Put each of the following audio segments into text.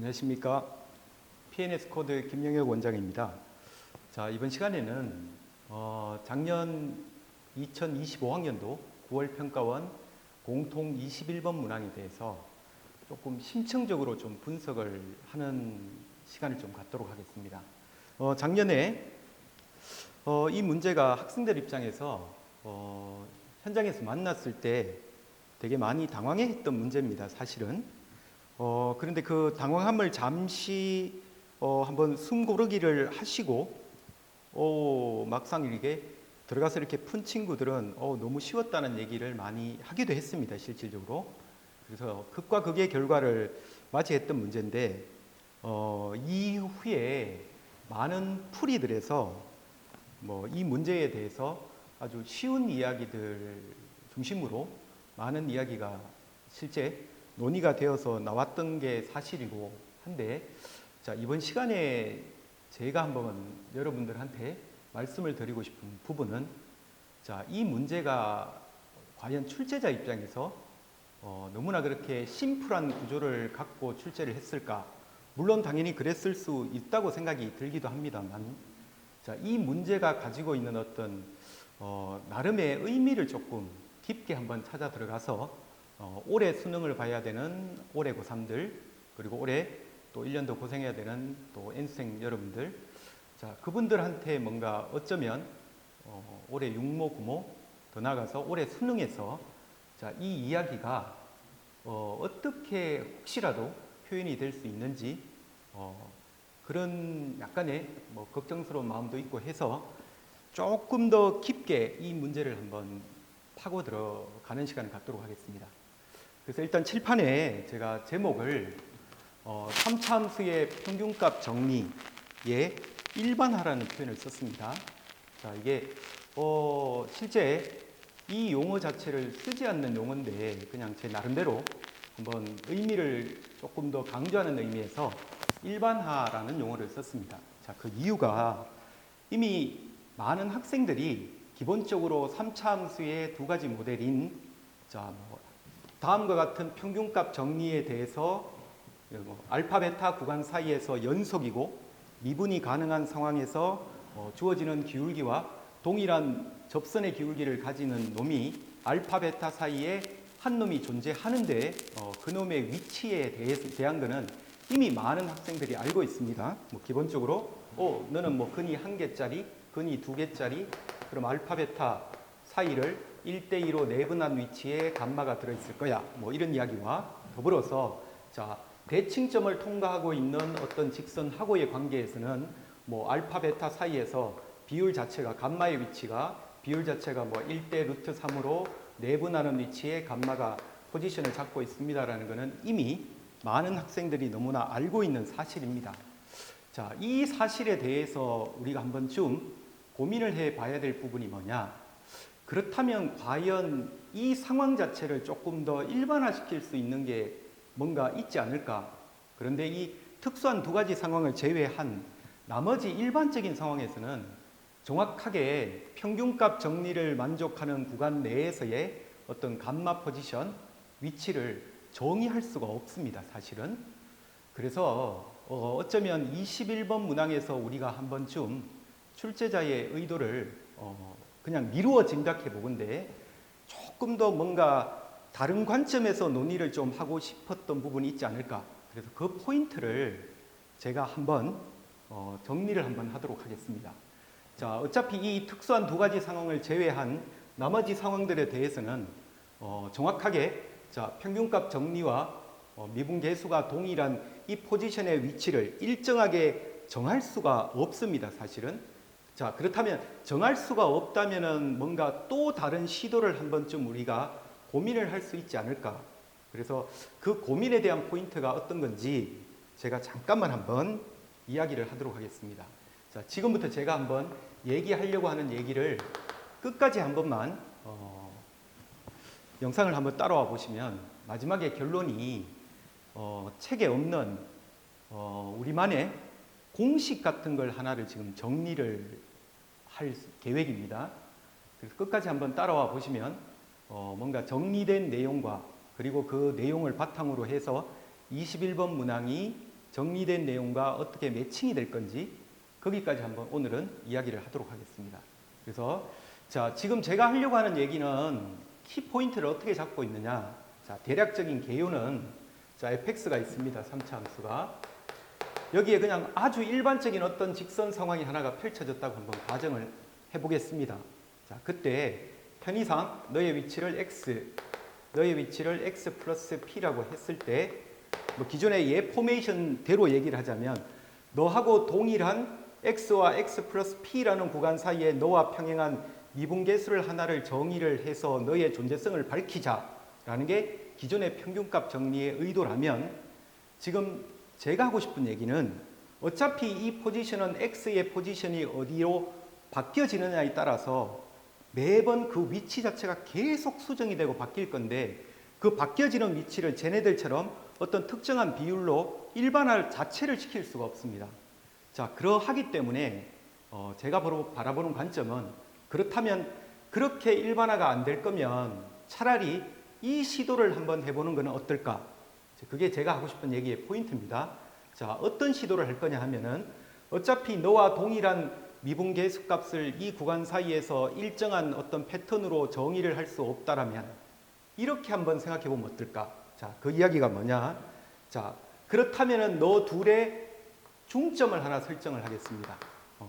안녕하십니까. PNS 코드 김영혁 원장입니다. 자, 이번 시간에는 어, 작년 2025학년도 9월 평가원 공통 21번 문항에 대해서 조금 심층적으로 좀 분석을 하는 시간을 좀 갖도록 하겠습니다. 어, 작년에 어, 이 문제가 학생들 입장에서 어, 현장에서 만났을 때 되게 많이 당황해 했던 문제입니다. 사실은. 어, 그런데 그 당황함을 잠시 어, 한번 숨 고르기를 하시고 어, 막상 이게 들어가서 이렇게 푼 친구들은 어, 너무 쉬웠다는 얘기를 많이 하기도 했습니다. 실질적으로. 그래서 극과 극의 결과를 맞이했던 문제인데 어, 이후에 많은 풀이들에서 뭐 이 문제에 대해서 아주 쉬운 이야기들 중심으로 많은 이야기가 실제 논의가 되어서 나왔던 게 사실이고 한데 자 이번 시간에 제가 한번 여러분들한테 말씀을 드리고 싶은 부분은 자 이 문제가 과연 출제자 입장에서 어, 너무나 그렇게 심플한 구조를 갖고 출제를 했을까? 물론 당연히 그랬을 수 있다고 생각이 들기도 합니다만, 자, 이 문제가 가지고 있는 어떤 어, 나름의 의미를 조금 깊게 한번 찾아 들어가서 어, 올해 수능을 봐야 되는 올해 고3들 그리고 올해 또 1년 더 고생해야 되는 또 N생 여러분들, 자, 그분들한테 뭔가 어쩌면 어, 올해 육모, 구모 더 나아가서 올해 수능에서 자, 이 이야기가 어, 어떻게 혹시라도 표현이 될 수 있는지 어, 그런 약간의 뭐 걱정스러운 마음도 있고 해서 조금 더 깊게 이 문제를 한번 파고 들어가는 시간을 갖도록 하겠습니다. 그래서 일단 칠판에 제가 제목을 어, 3차 함수의 평균값 정리에 일반화라는 표현을 썼습니다. 자, 이게 어, 실제 이 용어 자체를 쓰지 않는 용어인데 그냥 제 나름대로 한번 의미를 조금 더 강조하는 의미에서 일반화라는 용어를 썼습니다. 자, 그 이유가 이미 많은 학생들이 기본적으로 3차 함수의 두 가지 모델인 자, 뭐 다음과 같은 평균값 정리에 대해서 뭐 알파 베타 구간 사이에서 연속이고 미분이 가능한 상황에서 어, 주어지는 기울기와 동일한 접선의 기울기를 가지는 놈이 알파 베타 사이에 한 놈이 존재하는데 어, 그 놈의 위치에 대한 거는 이미 많은 학생들이 알고 있습니다. 뭐 기본적으로 어 너는 뭐 근이 한 개짜리, 근이 두 개짜리, 그럼 알파 베타 사이를 1대2로 내분한 위치에 감마가 들어있을 거야. 뭐 이런 이야기와 더불어서 자 대칭점을 통과하고 있는 어떤 직선하고의 관계에서는 뭐 알파 베타 사이에서 비율 자체가 감마의 위치가 비율 자체가 뭐 1대 루트 3으로 내분하는 위치에 감마가 포지션을 잡고 있습니다라는 것은 이미 많은 학생들이 너무나 알고 있는 사실입니다. 자, 이 사실에 대해서 우리가 한 번쯤 고민을 해 봐야 될 부분이 뭐냐? 그렇다면 과연 이 상황 자체를 조금 더 일반화시킬 수 있는 게 뭔가 있지 않을까? 그런데 이 특수한 두 가지 상황을 제외한 나머지 일반적인 상황에서는 정확하게 평균값 정리를 만족하는 구간 내에서의 어떤 감마 포지션, 위치를 정의할 수가 없습니다, 사실은. 그래서 어, 어쩌면 21번 문항에서 우리가 한 번쯤 출제자의 의도를 어, 그냥 미루어 짐작해 보건데 조금 더 뭔가 다른 관점에서 논의를 좀 하고 싶었던 부분이 있지 않을까. 그래서 그 포인트를 제가 한번 어, 정리를 한번 하도록 하겠습니다. 자, 어차피 이 특수한 두 가지 상황을 제외한 나머지 상황들에 대해서는 어, 정확하게 자, 평균값 정리와 어, 미분 계수가 동일한 이 포지션의 위치를 일정하게 정할 수가 없습니다, 사실은. 자, 그렇다면 정할 수가 없다면은 뭔가 또 다른 시도를 한 번쯤 우리가 고민을 할 수 있지 않을까. 그래서 그 고민에 대한 포인트가 어떤 건지 제가 잠깐만 한번 이야기를 하도록 하겠습니다. 자, 지금부터 제가 한번 얘기하려고 하는 얘기를 끝까지 한 번만 어, 영상을 한번 따라와 보시면 마지막에 결론이 어, 책에 없는 어, 우리만의 공식 같은 걸 하나를 지금 정리를 할 계획입니다. 그래서 끝까지 한번 따라와 보시면 어, 뭔가 정리된 내용과 그리고 그 내용을 바탕으로 해서 21번 문항이 정리된 내용과 어떻게 매칭이 될 건지 거기까지 한번 오늘은 이야기를 하도록 하겠습니다. 그래서 자, 지금 제가 하려고 하는 얘기는 키 포인트를 어떻게 잡고 있느냐. 자, 대략적인 개요는 자, fx가 있습니다. 3차 함수가. 여기에 그냥 아주 일반적인 어떤 직선 상황이 하나가 펼쳐졌다고 한번 가정을 해보겠습니다. 자, 그때 편의상 너의 위치를 x, 너의 위치를 x 플러스 p라고 했을 때, 뭐 기존의 예 포메이션대로 얘기를 하자면, 너하고 동일한 x와 x 플러스 p라는 구간 사이에 너와 평행한 미분계수를 하나를 정의를 해서 너의 존재성을 밝히자라는 게 기존의 평균값 정리의 의도라면, 지금 제가 하고 싶은 얘기는 어차피 이 포지션은 x의 포지션이 어디로 바뀌어지느냐에 따라서 매번 그 위치 자체가 계속 수정이 되고 바뀔 건데 그 바뀌어지는 위치를 쟤네들처럼 어떤 특정한 비율로 일반화 자체를 시킬 수가 없습니다. 자, 그러하기 때문에 어, 제가 바라보는 관점은 그렇다면 그렇게 일반화가 안 될 거면 차라리 이 시도를 한번 해보는 것은 어떨까? 그게 제가 하고 싶은 얘기의 포인트입니다. 자, 어떤 시도를 할 거냐 하면은 어차피 너와 동일한 미분 계수 값을 이 구간 사이에서 일정한 어떤 패턴으로 정의를 할 수 없다라면 이렇게 한번 생각해 보면 어떨까? 자, 그 이야기가 뭐냐? 자, 그렇다면은 너 둘의 중점을 하나 설정을 하겠습니다. 어,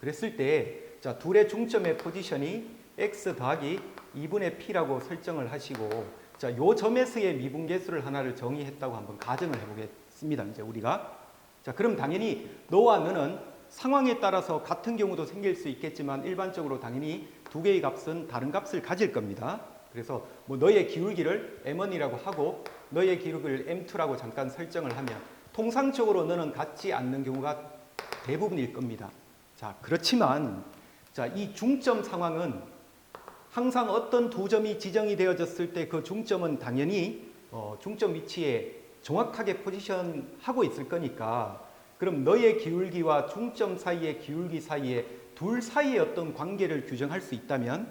그랬을 때, 자, 둘의 중점의 포지션이 x 더하기 2분의 p라고 설정을 하시고, 자, 요 점에서의 미분계수를 하나를 정의했다고 한번 가정을 해보겠습니다. 이제 우리가. 자, 그럼 당연히 너와 너는 상황에 따라서 같은 경우도 생길 수 있겠지만 일반적으로 당연히 두 개의 값은 다른 값을 가질 겁니다. 그래서 뭐 너의 기울기를 m1이라고 하고 너의 기울기를 m2라고 잠깐 설정을 하면 통상적으로 너는 같지 않는 경우가 대부분일 겁니다. 자, 그렇지만 자, 이 중점 상황은 항상 어떤 두 점이 지정이 되어졌을 때 그 중점은 당연히 어, 중점 위치에 정확하게 포지션하고 있을 거니까 그럼 너의 기울기와 중점 사이의 기울기 사이에 둘 사이의 어떤 관계를 규정할 수 있다면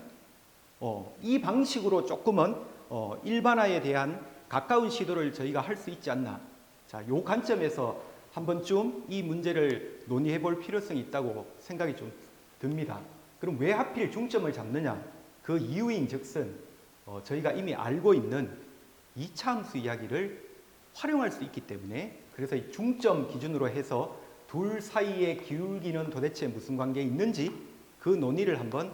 어, 이 방식으로 조금은 어, 일반화에 대한 가까운 시도를 저희가 할 수 있지 않나. 자, 요 관점에서 한 번쯤 이 문제를 논의해 볼 필요성이 있다고 생각이 좀 듭니다. 그럼 왜 하필 중점을 잡느냐? 그 이유인 즉슨 어, 저희가 이미 알고 있는 이차 함수 이야기를 활용할 수 있기 때문에 그래서 이 중점 기준으로 해서 둘 사이의 기울기는 도대체 무슨 관계에 있는지 그 논의를 한번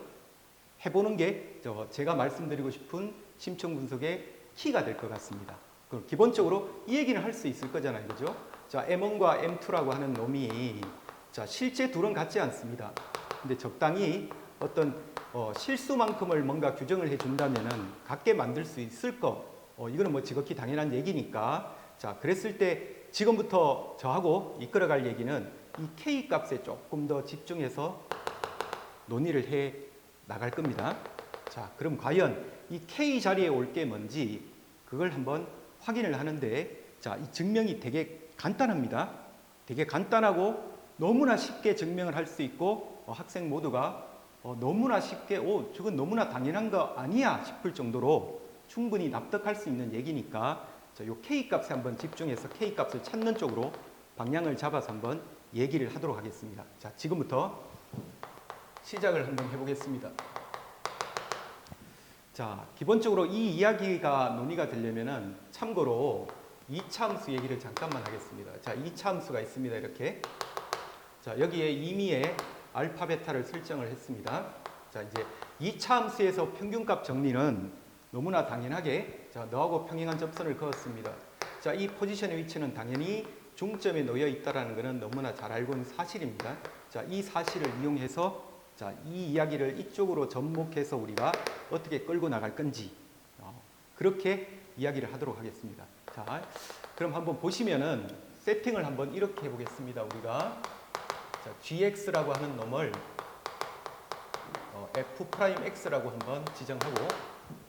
해보는 게 제가 말씀드리고 싶은 심층 분석의 키가 될 것 같습니다. 그럼 기본적으로 이 얘기는 할 수 있을 거잖아요, 그죠? 자, M1과 M2라고 하는 놈이 자 실제 둘은 같지 않습니다. 근데 적당히 어떤 어, 실수만큼을 뭔가 규정을 해준다면은 같게 만들 수 있을 거. 어, 이거는 뭐 지극히 당연한 얘기니까. 자, 그랬을 때 지금부터 저하고 이끌어갈 얘기는 이 K 값에 조금 더 집중해서 논의를 해 나갈 겁니다. 자, 그럼 과연 이 K 자리에 올 게 뭔지 그걸 한번 확인을 하는데 자, 이 증명이 되게 간단합니다. 되게 간단하고 너무나 쉽게 증명을 할 수 있고 어, 학생 모두가 어, 너무나 쉽게 오 저건 너무나 당연한 거 아니야 싶을 정도로 충분히 납득할 수 있는 얘기니까 자, 요 K 값에 한번 집중해서 K 값을 찾는 쪽으로 방향을 잡아서 한번 얘기를 하도록 하겠습니다. 자, 지금부터 시작을 한번 해보겠습니다. 자, 기본적으로 이 이야기가 논의가 되려면은 참고로 이차 함수 얘기를 잠깐만 하겠습니다. 자, 이차 함수가 있습니다. 이렇게. 자, 여기에 임의의 알파 베타를 설정을 했습니다. 자, 이제 이차 함수에서 평균값 정리는 너무나 당연하게 자, 너하고 평행한 접선을 그었습니다. 자, 이 포지션의 위치는 당연히 중점에 놓여 있다라는 것은 너무나 잘 알고 있는 사실입니다. 자, 이 사실을 이용해서 자, 이 이야기를 이쪽으로 접목해서 우리가 어떻게 끌고 나갈 건지 어, 그렇게 이야기를 하도록 하겠습니다. 자, 그럼 한번 보시면은 세팅을 한번 이렇게 해보겠습니다. 우리가 자, gx라고 하는 놈을 어, f'x라고 한번 지정하고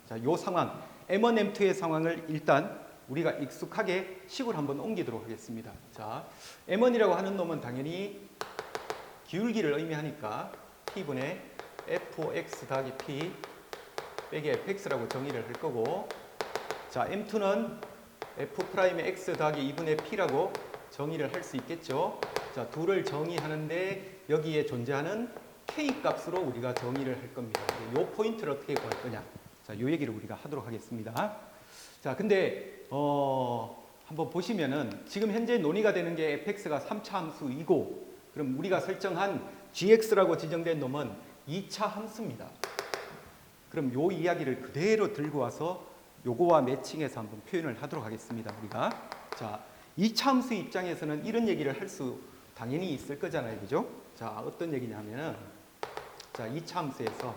자, 요 상황 M1, M2의 상황을 일단 우리가 익숙하게 식을 한번 옮기도록 하겠습니다. 자, M1이라고 하는 놈은 당연히 기울기를 의미하니까 P분의 Fx 더하기 P 빼기 Fx라고 정의를 할 거고 자, M2는 F 프라임의 X 더하기 2분의 P라고 정의를 할 수 있겠죠. 자, 둘을 정의하는데 여기에 존재하는 k 값으로 우리가 정의를 할 겁니다. 이 포인트를 어떻게 구할 거냐. 자, 요 얘기를 우리가 하도록 하겠습니다. 자, 근데 어 한번 보시면은 지금 현재 논의가 되는 게 fx가 3차 함수이고 그럼 우리가 설정한 gx라고 지정된 놈은 2차 함수입니다. 그럼 요 이야기를 그대로 들고 와서 요거와 매칭해서 한번 표현을 하도록 하겠습니다. 우리가 자, 2차 함수 입장에서는 이런 얘기를 할수 당연히 있을 거잖아요. 그죠? 자, 어떤 얘기냐면은 자, 2차 함수에서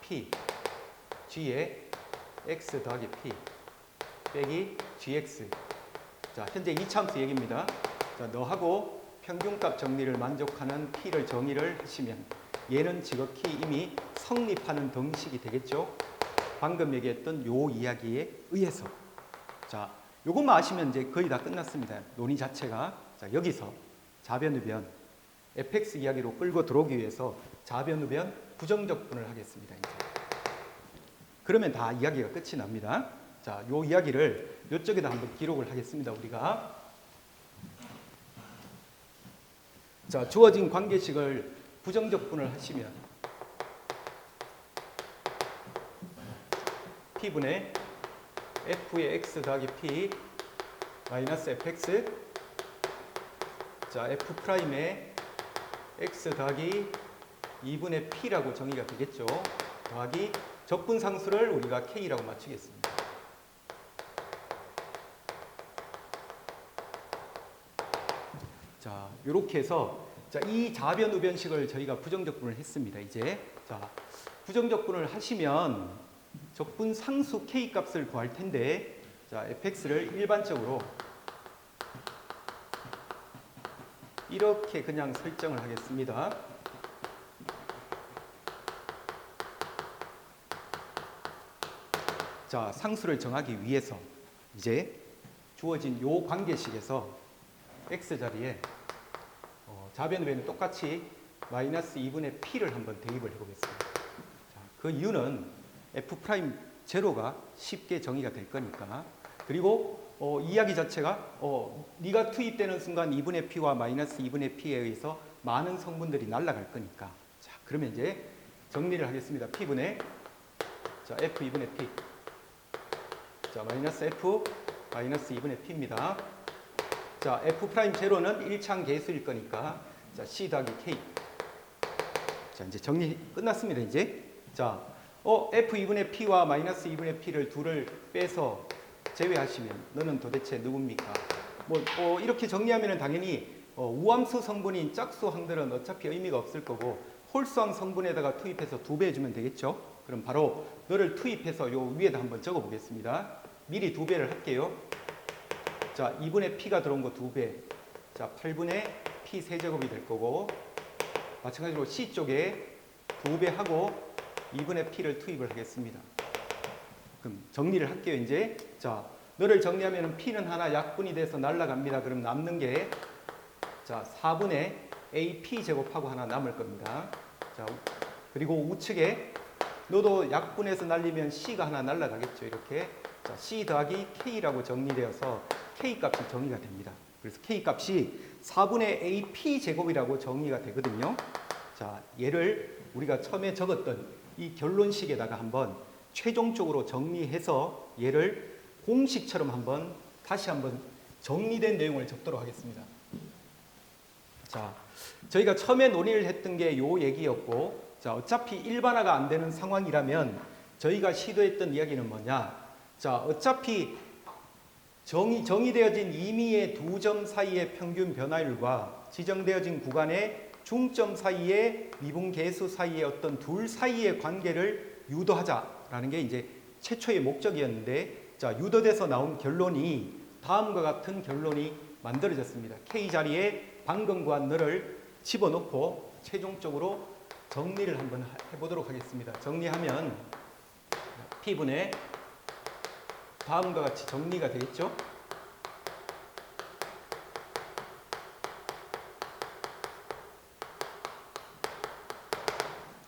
p g에 x 더하기 p 빼기 gx 자, 현재 2차 함수 얘기입니다. 자, 너하고 평균값 정리를 만족하는 p를 정의를 하시면 얘는 지극히 이미 성립하는 등식이 되겠죠. 방금 얘기했던 요 이야기에 의해서 자, 요것만 아시면 이제 거의 다 끝났습니다. 논의 자체가 자, 여기서 좌변우변 fx 이야기로 끌고 들어오기 위해서 좌변우변 부정적분을 하겠습니다. 이제. 그러면 다 이야기가 끝이 납니다. 자, 요 이야기를 요쪽에다 한번 기록을 하겠습니다. 우리가 자, 주어진 관계식을 부정적분을 하시면 p분의 f의 x 더하기 p 마이너스 fx 자 f 프라임의 x 더하기 2분의 p라고 정의가 되겠죠. 더하기 적분 상수를 우리가 k라고 맞추겠습니다. 자, 이렇게 해서 자, 이 좌변 우변식을 저희가 부정적분을 했습니다. 이제 자, 부정적분을 하시면 적분 상수 k 값을 구할 텐데 자, fx를 일반적으로 이렇게 그냥 설정을 하겠습니다. 자, 상수를 정하기 위해서 이제 주어진 요 관계식에서 x 자리에 어, 좌변 우변은 똑같이 마이너스 2분의 p를 한번 대입을 해보겠습니다. 자, 그 이유는 f 프라임 제로가 쉽게 정의가 될 거니까 그리고 어, 이야기 자체가 어, 네가 투입되는 순간 2분의 p와 마이너스 2분의 p에 의해서 많은 성분들이 날아갈 거니까 자 그러면 이제 정리를 하겠습니다. p분의 자 f 2분의 p 자 마이너스 f 마이너스 2분의 p입니다. 자 f 프라임 제로는 1창 계수일 거니까 자 c 더하기 k 자 이제 정리 끝났습니다. 이제 자 어, F2분의 P와 마이너스 2분의 P를 둘을 빼서 제외하시면 너는 도대체 누굽니까? 뭐 어, 이렇게 정리하면 당연히 어, 우함수 성분인 짝수 항들은 어차피 의미가 없을 거고 홀수항 성분에다가 투입해서 두 배 해주면 되겠죠? 그럼 바로 너를 투입해서 요 위에다 한번 적어 보겠습니다. 미리 두 배를 할게요. 자, 2분의 P가 들어온 거 두 배. 자, 8분의 P 세제곱이 될 거고 마찬가지로 C 쪽에 두 배 하고 2분의 P를 투입을 하겠습니다. 그럼 정리를 할게요, 이제. 자, 너를 정리하면 P는 하나 약분이 돼서 날라갑니다. 그럼 남는 게, 자, 4분의 AP 제곱하고 하나 남을 겁니다. 자, 그리고 우측에 너도 약분해서 날리면 C가 하나 날라가겠죠, 이렇게. 자, C 더하기 K라고 정리되어서 K 값이 정의가 됩니다. 그래서 K 값이 4분의 AP 제곱이라고 정의가 되거든요. 자, 얘를 우리가 처음에 적었던 이 결론식에다가 한번 최종적으로 정리해서 얘를 공식처럼 한번 다시 한번 정리된 내용을 적도록 하겠습니다. 자, 저희가 처음에 논의를 했던 게 요 얘기였고, 자, 어차피 일반화가 안 되는 상황이라면 저희가 시도했던 이야기는 뭐냐? 자, 어차피 정의, 정의되어진 임의의 두 점 사이의 평균 변화율과 지정되어진 구간의 중점 사이의 미분 계수 사이의 어떤 둘 사이의 관계를 유도하자라는 게 이제 최초의 목적이었는데 자 유도돼서 나온 결론이 다음과 같은 결론이 만들어졌습니다. K 자리에 방금 구한 너를 집어넣고 최종적으로 정리를 한번 해보도록 하겠습니다. 정리하면 P분의 다음과 같이 정리가 되겠죠?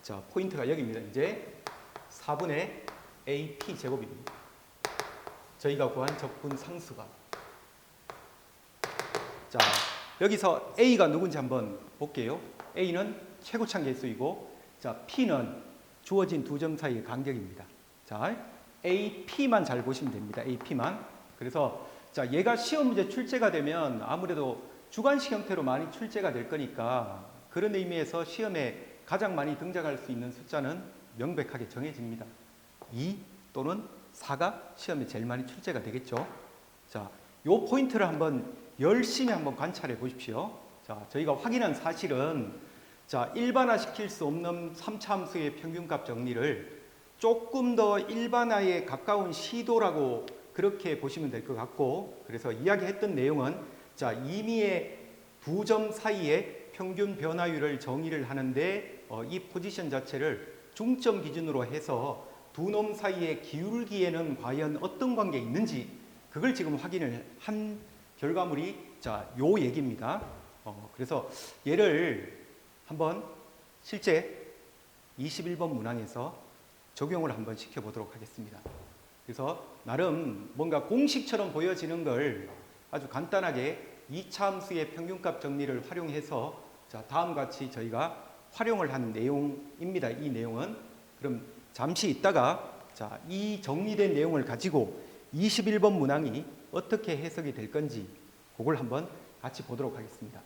자, 포인트가 여기입니다. 이제 4분의 AP 제곱입니다. 저희가 구한 적분 상수가. 자, 여기서 A가 누군지 한번 볼게요. A는 최고창 개수이고, 자, P는 주어진 두 점 사이의 간격입니다. 자, AP만 잘 보시면 됩니다. AP만. 그래서 자, 얘가 시험 문제 출제가 되면 아무래도 주관식 형태로 많이 출제가 될 거니까 그런 의미에서 시험에 가장 많이 등장할 수 있는 숫자는 명백하게 정해집니다. 2 또는 4가 시험에 제일 많이 출제가 되겠죠. 자, 요 포인트를 한번 열심히 한번 관찰해 보십시오. 자, 저희가 확인한 사실은 자, 일반화 시킬 수 없는 3차 함수의 평균값 정리를 조금 더 일반화에 가까운 시도라고 그렇게 보시면 될 것 같고 그래서 이야기했던 내용은 자, 임의의 두 점 사이의 평균 변화율을 정의를 하는데 어, 이 포지션 자체를 중점 기준으로 해서 두 놈 사이의 기울기에는 과연 어떤 관계 있는지 그걸 지금 확인을 한 결과물이 자, 요 얘기입니다. 어, 그래서 얘를 한번 실제 21번 문항에서 적용을 한번 시켜보도록 하겠습니다. 그래서 나름 뭔가 공식처럼 보여지는 걸 아주 간단하게 이차 함수의 평균값 정리를 활용해서 자, 다음과 같이 저희가 활용을 한 내용입니다. 이 내용은 그럼 잠시 있다가 자, 이 정리된 내용을 가지고 21번 문항이 어떻게 해석이 될 건지 그걸 한번 같이 보도록 하겠습니다.